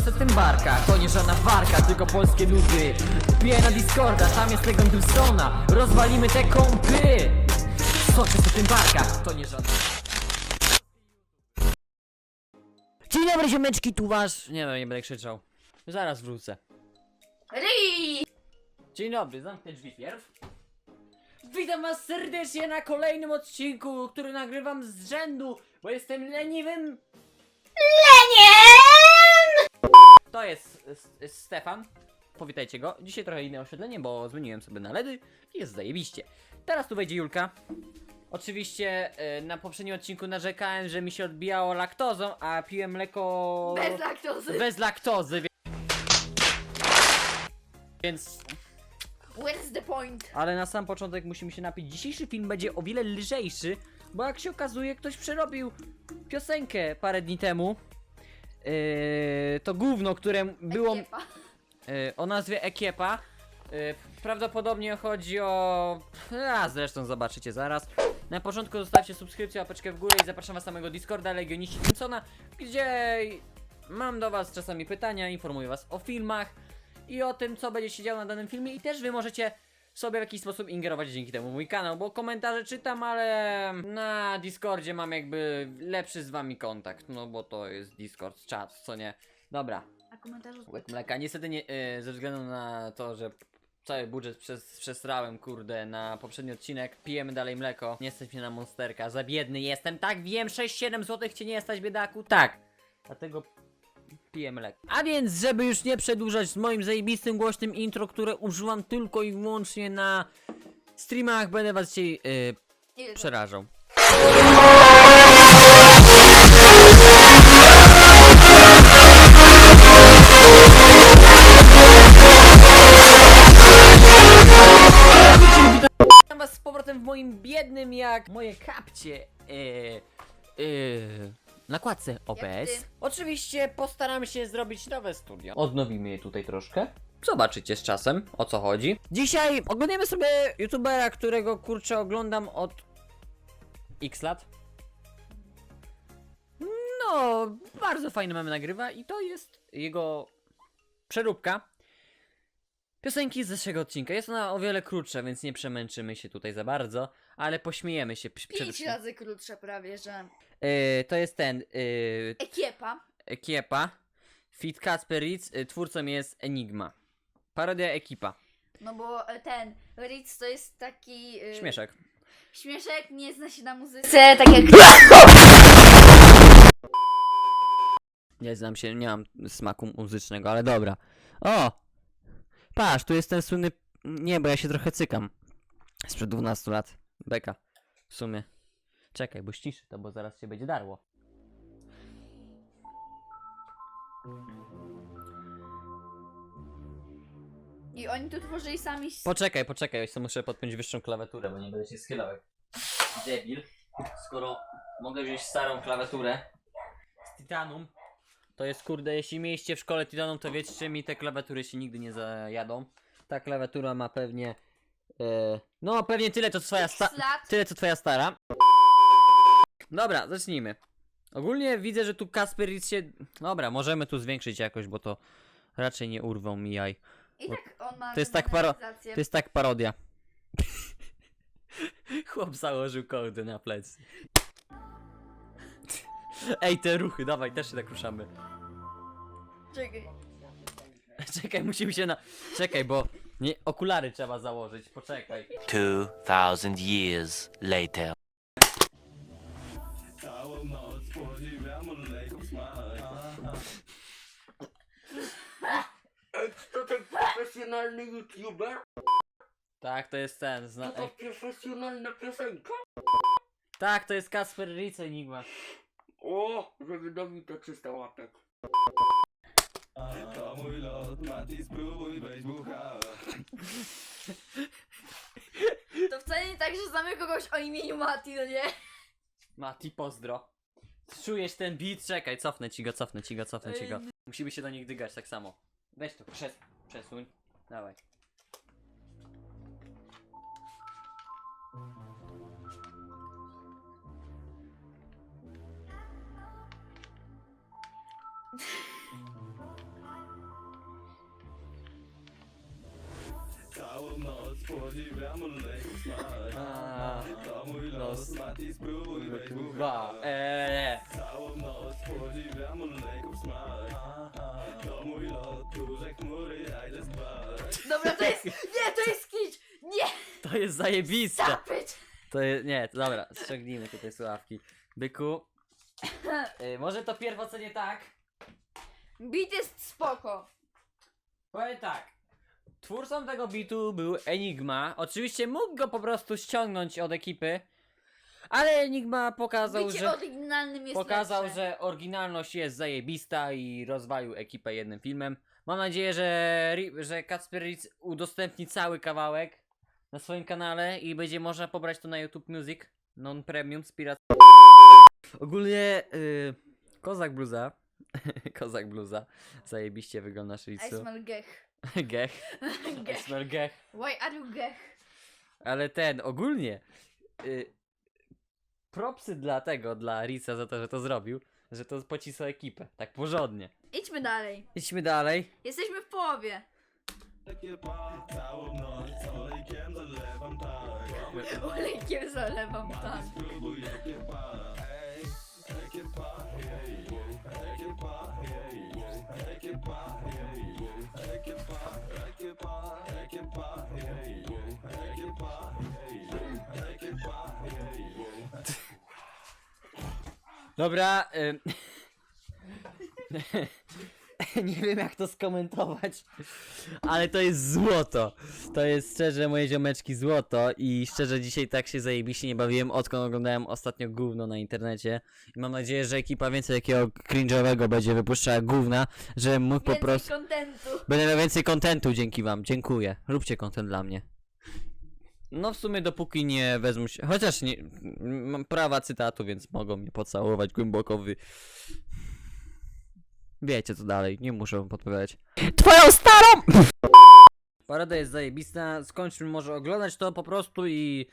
se tym barka, to nie żadna warka, tylko polskie nudy Piję na Discorda, tam jest Legon Wilsona Rozwalimy te kąpy Soczę se tym barka, to nie żadna Dzień dobry ziomeczki, tu wasz... Nie no, nie będę krzyczał Zaraz wrócę Ri! Dzień dobry, zamknę drzwi pierw. Witam was serdecznie na kolejnym odcinku, który nagrywam z rzędu, bo jestem leniwym... Lenien! To jest Stefan. Powitajcie go. Dzisiaj trochę inne oświetlenie, bo zmieniłem sobie na LEDy i jest zajebiście. Teraz tu wejdzie Julka. Oczywiście e, na poprzednim odcinku narzekałem, że mi się odbijało laktozą, a piłem mleko... Bez laktozy. Bez laktozy, wie- więc Where's the point? Ale na sam początek musimy się napić. Dzisiejszy film będzie o wiele lżejszy, bo jak się okazuje, ktoś przerobił piosenkę parę dni temu. Yy, to gówno, które było Ekiepa. yy, o nazwie Ekiepa. Yy, prawdopodobnie chodzi o. A zresztą zobaczycie zaraz. Na początku zostawcie subskrypcję, łapeczkę w górę i zapraszam was na mojego Discorda Legioniści Simpsona, gdzie mam do was czasami pytania, informuję was o filmach i o tym, co będzie się działo na danym filmie i też wy możecie sobie w jakiś sposób ingerować dzięki temu mój kanał, bo komentarze czytam, ale na Discordzie mam jakby lepszy z wami kontakt, no bo to jest Discord, czat, co nie. Dobra, A komentarzu łyk mleka. Niestety nie, yy, ze względu na to, że cały budżet przez, przesrałem, kurde, na poprzedni odcinek, pijemy dalej mleko, nie stać mnie na monsterka, za biedny jestem, tak wiem, 6-7 zł cię nie stać biedaku, tak. Dlatego piję mleko. A więc, żeby już nie przedłużać z moim zajebistym głośnym intro, które używam tylko i wyłącznie na streamach, będę was dzisiaj yy, przerażał. Witam was z powrotem w moim biednym jak moje kapcie yy, yy, nakładce OBS. ty. Oczywiście postaram się zrobić nowe studio. Odnowimy je tutaj troszkę. Zobaczycie z czasem o co chodzi. Dzisiaj oglądamy sobie youtubera, którego kurczę oglądam od x lat. No, bardzo fajne mamy nagrywa i to jest jego przeróbka piosenki z zeszłego odcinka. Jest ona o wiele krótsza, więc nie przemęczymy się tutaj za bardzo, ale pośmiejemy się przede Pięć wszystkim. razy krótsze prawie, że. Yy, to jest ten yy, Ekiepa. Kiepa. Fit Kasper Ritz, y, twórcą jest Enigma. Parodia ekipa. No bo e, ten Ritz to jest taki. y, Śmieszek. Śmieszek nie zna się na muzyce, tak jak. Nie znam się, nie mam smaku muzycznego, ale dobra. O! Patrz, tu jest ten słynny... Nie, bo ja się trochę cykam. Sprzed 12 lat. Beka. W sumie. Czekaj, bo ściszy to, bo zaraz się będzie darło. I oni tu tworzyli sami. s- Poczekaj, poczekaj, jeszcze muszę podpiąć wyższą klawiaturę, bo nie będę się schylał jak debil. Skoro mogę wziąć starą klawiaturę z Titanum, to jest kurde, jeśli mieliście w szkole Titanum, to wiecie, mi te klawiatury się nigdy nie zajadą. Ta klawiatura ma pewnie, e, no pewnie tyle co twoja sta lat. tyle co twoja stara. Dobra, zacznijmy. Ogólnie widzę, że tu Kasper się... Dobra, możemy tu zwiększyć jakoś, bo to raczej nie urwą mi jaj. I tak on ma. To jest tak paro-. To jest tak parodia. Chłop założył kołdy na plecy. Ej, te ruchy, dawaj, też się tak ruszamy. Czekaj. Czekaj, musimy się na... Czekaj, bo... Nie, okulary trzeba założyć, poczekaj. 2000 years later. To ten profesjonalny youtuber? Tak, to jest ten, zna... To Ej, ta profesjonalna piosenka? tak, to jest Kasper Ritz Enigma. O, żeby dobić to 300 łapek. To mój lot, Mati, spróbuj weź bucha. To wcale nie tak, że znamy kogoś o imieniu Mati, no nie? Mati, pozdro. Czujesz ten beat? Czekaj, cofnę ci go, cofnę ci go, cofnę ci go. Musimy się do nich dygać tak samo. Weź to, przes przesuń. Dawaj. Całą noc podziwiam ulnego smak To mój los, Mati spróbuj. Eee. Całą noc podziwiam smak To mój los, duże chmury, spać Dobra, to jest... Nie, to jest kicz! Nie! To jest zajebiste! Zapyć! To jest... Nie, to dobra, ściągnijmy tutaj sławki. Byku, y, może to pierwotnie tak, Beat jest spoko. Powiem tak. Twórcą tego bitu był Enigma. Oczywiście mógł go po prostu ściągnąć od ekipy, ale Enigma pokazał, Bicie że oryginalnym jest pokazał, lepsze. że oryginalność jest zajebista i rozwalił ekipę jednym filmem. Mam nadzieję, że, Ri- że Kacper Ritz udostępni cały kawałek na swoim kanale i będzie można pobrać to na YouTube Music non-premium z pirat. Ogólnie y, Kozak Bluza Kozak Bluza zajebiście wyglądasz I Ritzu. smell gech. Gech. I gech. smell gech. Why are you gech? Ale ten, ogólnie y, propsy dla tego, dla Ritza za to, że to zrobił, że to pocisło ekipę, tak porządnie. Idźmy dalej. Idźmy dalej. Jesteśmy w połowie. Całą noc olejkiem zalewam tak Olejkiem zalewam tak. Spróbuj ekiepa, ej Dobra. Nie wiem jak to skomentować, ale to jest złoto. To jest szczerze moje ziomeczki złoto i szczerze dzisiaj tak się zajebiście nie bawiłem odkąd oglądałem ostatnio gówno na internecie. I mam nadzieję, że ekipa więcej takiego cringe'owego będzie wypuszczała gówna, że mógł po Więcej prostu... kontentu. Będę miał więcej kontentu dzięki wam, dziękuję. Róbcie kontent dla mnie. No w sumie dopóki nie wezmą się, chociaż nie, mam prawa cytatu, więc mogą mnie pocałować głęboko w... Wiecie co dalej, nie muszę wam podpowiadać. TWOją STARą! Parada jest zajebista, skończmy może oglądać to po prostu i...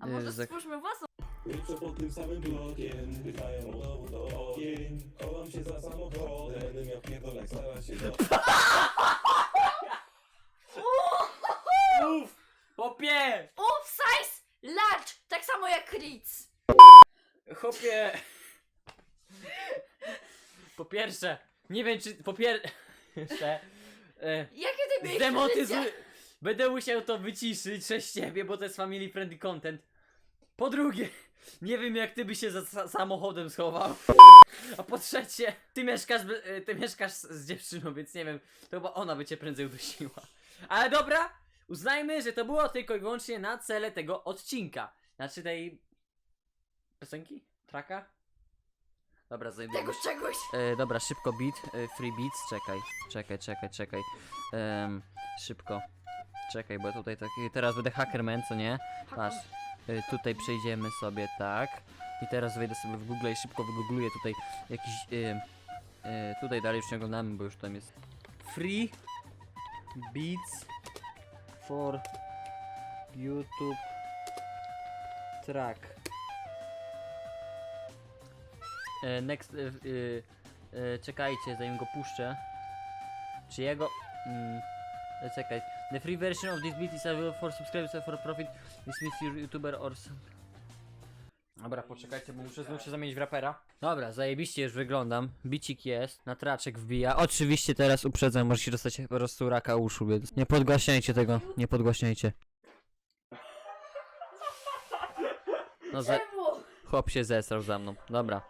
A może za- stwórzmy własną Pieprzę pod tym samym blokiem Pytają o dowód do okien Chowam się za samochodem Będę miał pierdolek, stara się do... Uff! Popie! Uf, size large! Tak samo jak Ritz. Chłopie. Po pierwsze, nie wiem czy. Po pierwsze. E, Jakie ty miałeś zdemotyzuj. Będę musiał to wyciszyć przez ciebie, bo to jest family friendly content. Po drugie, nie wiem jak ty by się za sa samochodem schował. A po trzecie, ty mieszkasz, be- e, ty mieszkasz z z dziewczyną, więc nie wiem, to chyba ona by cię prędzej udusiła. Ale dobra, uznajmy, że to było tylko i wyłącznie na cele tego odcinka. Znaczy tej piosenki? Traka? Dobra, zajmujemy Tego czegoś. E, dobra, szybko beat, e, free beats, czekaj, czekaj, czekaj, czekaj. Em, szybko. Czekaj, bo tutaj taki, teraz będę hackerman, co nie? Patrz, e, tutaj przejdziemy sobie tak. I teraz wejdę sobie w Google i szybko wygoogluję tutaj jakiś, e, e, tutaj dalej już nie oglądamy, bo już tam jest free beats for YouTube track. E, next. E, e, czekajcie, zanim go puszczę. Czy jego. Mm, czekaj. The free version of this beat is available for subscribers for profit. Dismiss your YouTuber or. some- Dobra, poczekajcie, bo muszę znów się zamienić w rapera. Dobra, zajebiście już wyglądam. Bicik jest, na traczek wbija. Oczywiście teraz uprzedzam, możecie dostać po prostu raka uszu, więc nie podgłaśniajcie tego, nie podgłaśniajcie. No za... Czemu? Chłop się zesrał za mną. Dobra.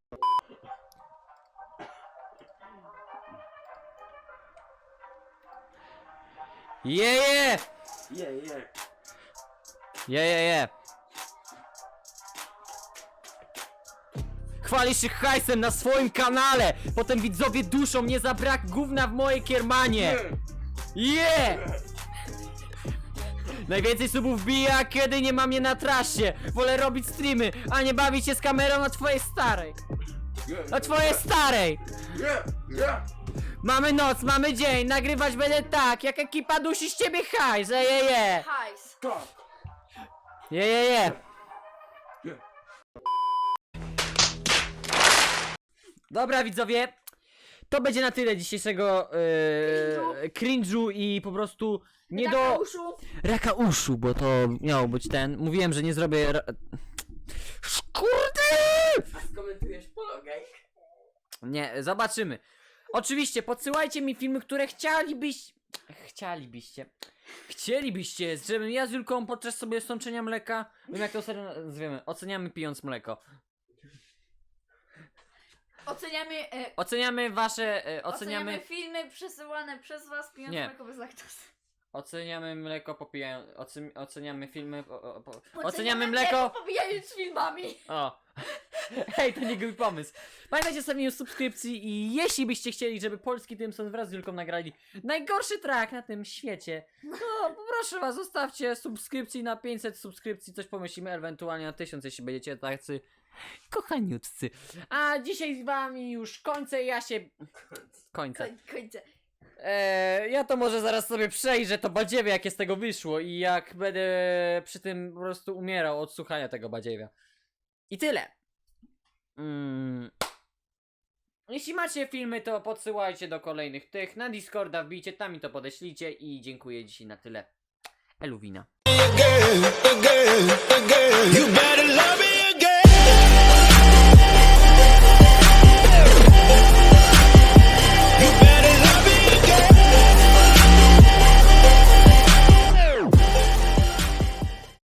Jeje! Je, je. Jejeje! Chwalisz się hajsem na swoim kanale! Potem widzowie duszą mnie za brak gówna w mojej kiermanie! Je! Najwięcej subów bija, kiedy nie mam je na trasie. Wolę robić streamy, a nie bawić się z kamerą na twojej starej. Na twojej starej! Mamy noc, mamy dzień, nagrywać będę tak, jak ekipa dusi z ciebie hajs, je, je. Hajs. Je, je, je. Dobra widzowie, to będzie na tyle dzisiejszego yy, cringe'u i po prostu nie do Uszu. raka uszu, bo to miało być ten. Mówiłem, że nie zrobię. Ra... Kurde! A skomentujesz pologaj? Nie, zobaczymy. Oczywiście, podsyłajcie mi filmy, które chcielibyś... Chcielibyście. Chcielibyście, żebym ja z Julką podczas sobie sączenia mleka, wiem jak to serio nazwiemy, oceniamy pijąc mleko. Oceniamy, e, Oceniamy wasze, e, oceniamy... oceniamy, filmy przesyłane przez was Nie. mleko bez laktozy. oceniamy mleko popijając, ocen, oceniamy filmy, o, o, po, oceniamy Oceniamy mleko, Pobijając filmami. o. Hej, to nie głupi pomysł. Pamiętajcie o stawieniu subskrypcji i jeśli byście chcieli, żeby polski Tymson wraz z Julką nagrali najgorszy track na tym świecie, to poproszę was, zostawcie subskrypcji na 500 subskrypcji, coś pomyślimy, ewentualnie na 1000, jeśli będziecie tacy kochaniutcy. A dzisiaj z wami już kończę, ja się... Kończę. Koń, kończę. Eee, ja to może zaraz sobie przejrzę to badziewie, jakie z tego wyszło i jak będę przy tym po prostu umierał od słuchania tego badziewia. I tyle. Mm. Jeśli macie filmy, to podsyłajcie do kolejnych tych. Na Discorda wbijcie, tam mi to podeślijcie i dziękuję dzisiaj na tyle. Eluwina. again, again, again. You better love me